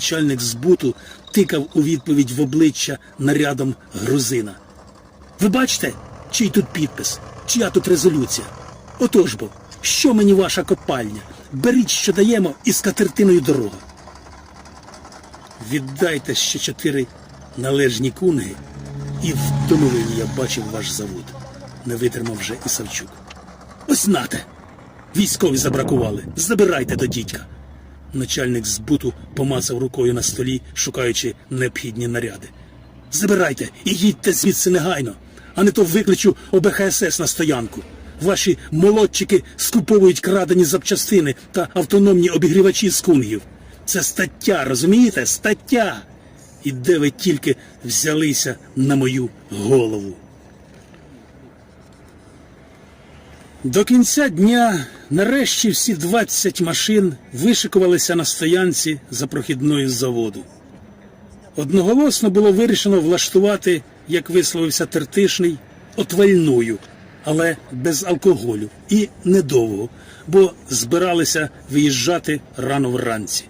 Начальник збуту тикав у відповідь в обличчя нарядом грузина. Ви бачите, чий тут підпис, чия тут резолюція? Отож бо, що мені ваша копальня? Беріть, що даємо, і з катертиною дорога. Віддайте ще чотири належні кунги, і в домовині я бачив ваш завод. Не витримав вже і Савчук. Ось нате! Військові забракували. Забирайте до дідька. Начальник збуту помацав рукою на столі, шукаючи необхідні наряди. Забирайте і їдьте звідси негайно, а не то викличу ОБХСС на стоянку. Ваші молодчики скуповують крадені запчастини та автономні обігрівачі з кунгів. Це стаття, розумієте? Стаття. І де ви тільки взялися на мою голову. До кінця дня нарешті всі 20 машин вишикувалися на стоянці за прохідною з заводу. Одноголосно було вирішено влаштувати, як висловився Тертишний, отвальною, але без алкоголю і недовго, бо збиралися виїжджати рано вранці.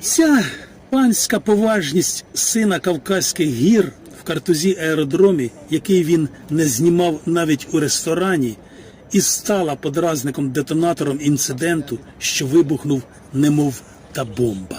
Ця панська поважність сина Кавказьких гір в картузі аеродромі, який він не знімав навіть у ресторані, і стала подразником детонатором інциденту, що вибухнув, немов та бомба.